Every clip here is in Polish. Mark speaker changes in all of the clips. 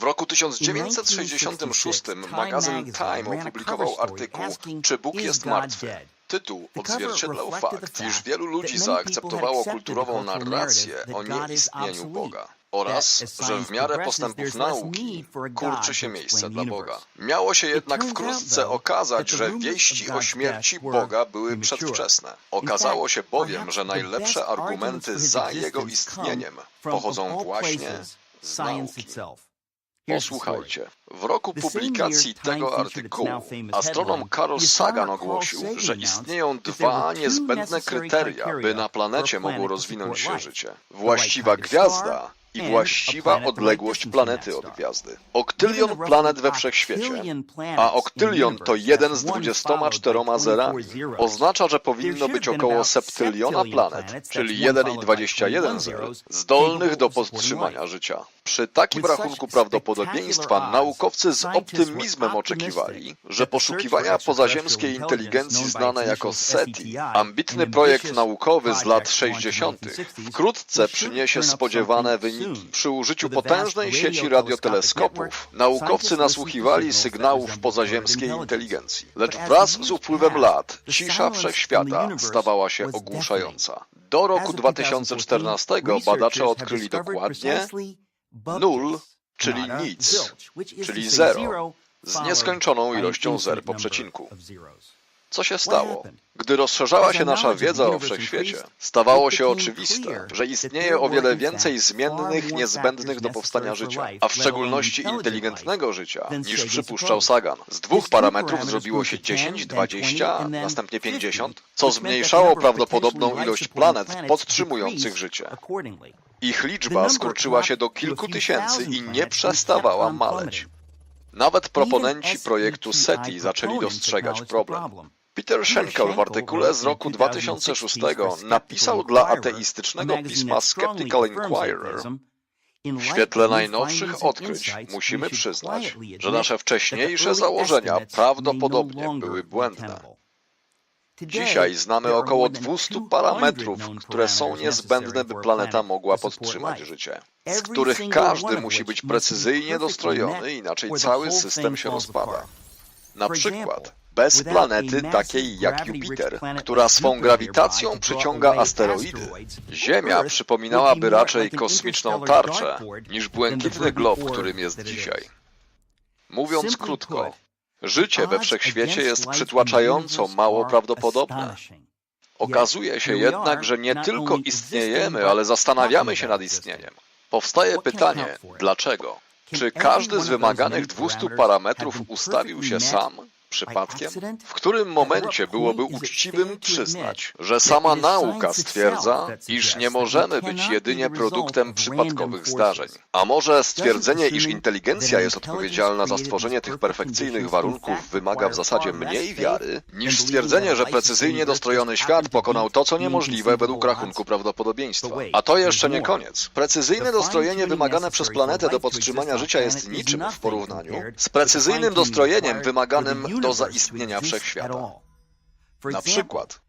Speaker 1: W roku 1966 magazyn Time opublikował artykuł Czy Bóg jest martwy? Tytuł odzwierciedlał fakt, iż wielu ludzi zaakceptowało kulturową narrację o nieistnieniu Boga oraz, że w miarę postępów nauki kurczy się miejsce dla Boga. Miało się jednak wkrótce okazać, że wieści o śmierci Boga były przedwczesne. Okazało się bowiem, że najlepsze argumenty za Jego istnieniem pochodzą właśnie z nauki. Posłuchajcie. W roku publikacji tego artykułu astronom Carl Sagan ogłosił, że istnieją dwa niezbędne kryteria, by na planecie mogło rozwinąć się życie. Właściwa gwiazda i właściwa odległość planety od gwiazdy. Oktylion planet we wszechświecie, a oktylion to jeden z 24 zerami. Oznacza, że powinno być około septyliona planet, czyli 1,21 zer, zdolnych do podtrzymania życia. Przy takim rachunku prawdopodobieństwa naukowcy z optymizmem oczekiwali, że poszukiwania pozaziemskiej inteligencji znane jako SETI, ambitny projekt naukowy z lat 60., wkrótce przyniesie spodziewane wyniki. Przy użyciu potężnej sieci radioteleskopów naukowcy nasłuchiwali sygnałów pozaziemskiej inteligencji. Lecz wraz z upływem lat cisza wszechświata stawała się ogłuszająca. Do roku 2014 badacze odkryli dokładnie nul, czyli nic, czyli zero, z nieskończoną ilością zer po przecinku. Co się stało? Gdy rozszerzała się nasza wiedza o wszechświecie, stawało się oczywiste, że istnieje o wiele więcej zmiennych niezbędnych do powstania życia, a w szczególności inteligentnego życia, niż przypuszczał Sagan. Z dwóch parametrów zrobiło się 10, 20, następnie 50, co zmniejszało prawdopodobną ilość planet podtrzymujących życie. Ich liczba skurczyła się do kilku tysięcy i nie przestawała maleć. Nawet proponenci projektu SETI zaczęli dostrzegać problem. Peter Schenkel w artykule z roku 2006 napisał dla ateistycznego pisma Skeptical Inquirer w świetle najnowszych odkryć musimy przyznać, że nasze wcześniejsze założenia prawdopodobnie były błędne. Dzisiaj znamy około 200 parametrów, które są niezbędne, by planeta mogła podtrzymać życie, z których każdy musi być precyzyjnie dostrojony, inaczej cały system się rozpada. Na przykład, bez planety takiej jak Jupiter, która swą grawitacją przyciąga asteroidy, Ziemia przypominałaby raczej kosmiczną tarczę niż błękitny glob, którym jest dzisiaj. Mówiąc krótko, życie we wszechświecie jest przytłaczająco mało prawdopodobne. Okazuje się jednak, że nie tylko istniejemy, ale zastanawiamy się nad istnieniem. Powstaje pytanie, dlaczego? Czy każdy z wymaganych 200 parametrów ustawił się sam? Przypadkiem? W którym momencie byłoby uczciwym przyznać, że sama nauka stwierdza, iż nie możemy być jedynie produktem przypadkowych zdarzeń? A może stwierdzenie, iż inteligencja jest odpowiedzialna za stworzenie tych perfekcyjnych warunków wymaga w zasadzie mniej wiary, niż stwierdzenie, że precyzyjnie dostrojony świat pokonał to, co niemożliwe według rachunku prawdopodobieństwa? A to jeszcze nie koniec. Precyzyjne dostrojenie wymagane przez planetę do podtrzymania życia jest niczym w porównaniu z precyzyjnym dostrojeniem wymaganym do zaistnienia wszechświata. Na przykład,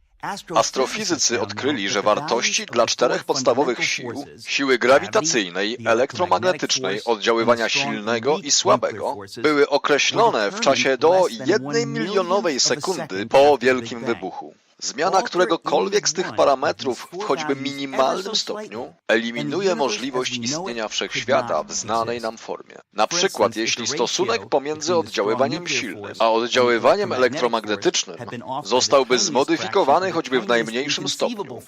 Speaker 1: astrofizycy odkryli, że wartości dla czterech podstawowych sił siły grawitacyjnej, elektromagnetycznej, oddziaływania silnego i słabego były określone w czasie do jednej milionowej sekundy po wielkim wybuchu. Zmiana któregokolwiek z tych parametrów w choćby minimalnym stopniu eliminuje możliwość istnienia wszechświata w znanej nam formie. Na przykład, jeśli stosunek pomiędzy oddziaływaniem silnym a oddziaływaniem elektromagnetycznym zostałby zmodyfikowany choćby w najmniejszym stopniu,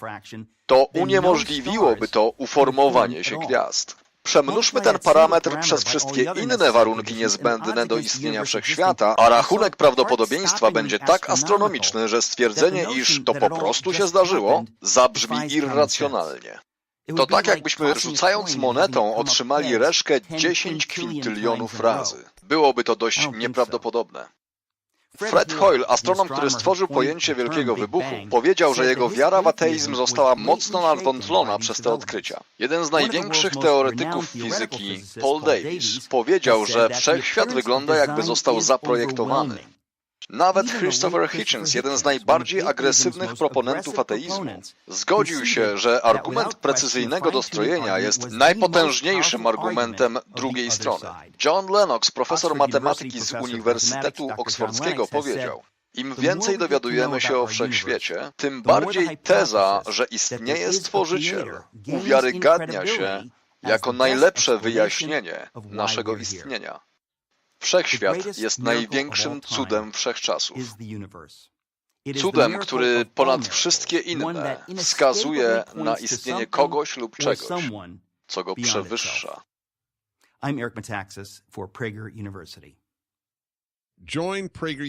Speaker 1: to uniemożliwiłoby to uformowanie się gwiazd. Przemnóżmy ten parametr przez wszystkie inne warunki niezbędne do istnienia wszechświata, a rachunek prawdopodobieństwa będzie tak astronomiczny, że stwierdzenie, iż to po prostu się zdarzyło, zabrzmi irracjonalnie. To tak jakbyśmy rzucając monetą otrzymali reszkę 10 kwintylionów razy. Byłoby to dość nieprawdopodobne. Fred Hoyle, astronom, który stworzył pojęcie Wielkiego Wybuchu, powiedział, że jego wiara w ateizm została mocno nadwątlona przez te odkrycia. Jeden z największych teoretyków fizyki, Paul Davies, powiedział, że wszechświat wygląda jakby został zaprojektowany. Nawet Christopher Hitchens, jeden z najbardziej agresywnych proponentów ateizmu, zgodził się, że argument precyzyjnego dostrojenia jest najpotężniejszym argumentem drugiej strony. John Lennox, profesor matematyki z Uniwersytetu Oksfordzkiego, powiedział: Im więcej dowiadujemy się o wszechświecie, tym bardziej teza, że istnieje stworzyciel, uwiarygadnia się jako najlepsze wyjaśnienie naszego istnienia. Wszechświat jest największym cudem wszechczasów. Cudem, który ponad wszystkie inne wskazuje na istnienie kogoś lub czegoś, co go przewyższa.
Speaker 2: I'm Eric Metaxas for Prager University.
Speaker 3: Join Prager